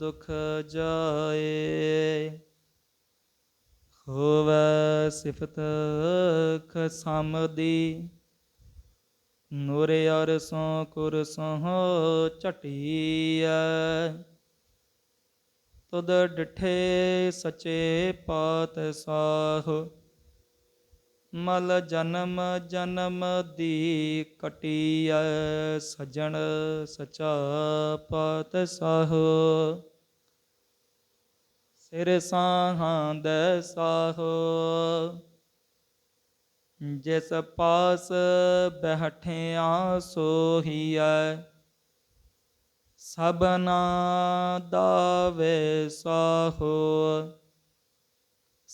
ਦੁਖ ਜਾਏ, ਹੋਵੈ ਸਿਫਤ ਖਸਮ ਦੀ ਨੂਰ ਯਾਰ ਅਰਸੋਂ ਕੁਰਸੋਂ ਝਟੀਐ, ਤੁਧ ਡਿਠੇ ਸਚੇ ਪਾਤਸ਼ਾਹ ਮਲ ਜਨਮ ਜਨਮ ਦੀ ਕਟੀਐ ਸਜਣ ਸਚਾ ਪਾਤਸ਼ਾਹ ਸਿਰ ਸਾਹਾਂ ਦੇ ਸਾਹੋ। ਜਿਸ ਪਾਸ ਬਹਿਠਿਆ ਸੋਹੀਐ, ਸਭਨਾ ਦਾ ਵੇ ਸਾਹੋ।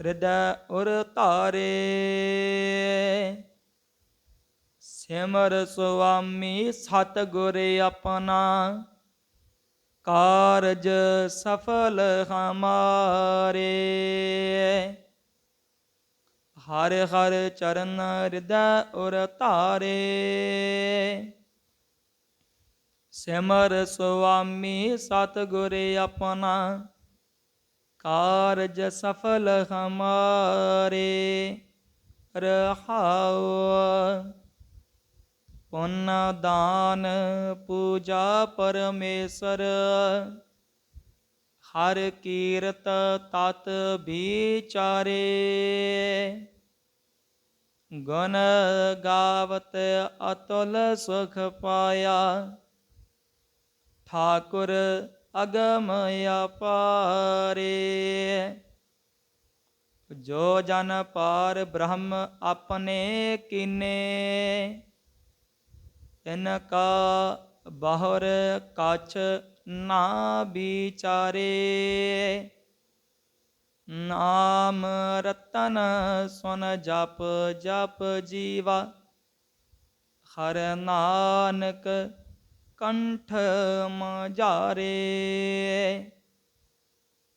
ਹਿਰਦੈ ਉਰ ਧਾਰੇ। ਸਿਮਰ ਸੁਆਮੀ ਸਤ ਗੁਰ ਆਪਣਾ। ਕਾਰਜ ਸਫਲ ਹਮਾਰੇ। ਹਰ ਹਰ ਚਰਨ ਹਿਰਦੈ ਉਰ ਧਾਰੇ। ਸਿਮਰ ਸੁਆਮੀ ਸਤ ਗੁਰ ਆਪਣਾ। ਕਾਰਜ ਸਫਲ ਹਮਾਰੇ, ਰਹਾਉ। ਪੁੰਨ ਦਾਨ ਪੂਜਾ ਪਰਮੇਸ਼ਰ, ਹਰ ਕੀਰਤ ਤਤ ਵਿਚਾਰੇ। ਗੁਣ ਗਾਵਤ ਅਤੁਲ ਸੁਖ ਪਾਇਆ, ਠਾਕੁਰ ਅਗਮ ਅਪਾਰੇ। ਜੋ ਜਨ ਪਾਰ ਬ੍ਰਹਮ ਆਪਣੇ ਕੀਨੇ, ਤਿਨ ਕਾ ਬਾਹਰ ਕਛ ਨਾ ਵਿਚਾਰੇ। ਨਾਮ ਰਤਨ ਸੁਨ ਜਪ ਜਪ ਜੀਵਾ, ਹਰ ਨਾਨਕ ਕੰਠ ਮਝਾਰੇ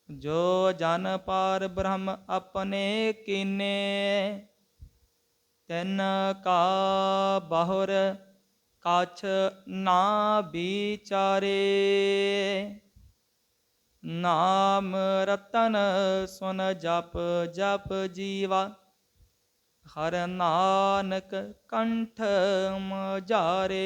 ਜੋ ਜਨ ਪਾਰ ਬ੍ਰਹਮ ਆਪਣੇ ਕੀਨੇ, ਤਿਨ ਕਾ ਬਾਹਰ ਕਛ ਨਾ ਵਿਚਾਰੇ। ਨਾਮ ਰਤਨ ਸੁਨ ਜਪ ਜਪ ਜੀਵਾ, ਹਰ ਨਾਨਕ ਕੰਠ ਮਝਾਰੇ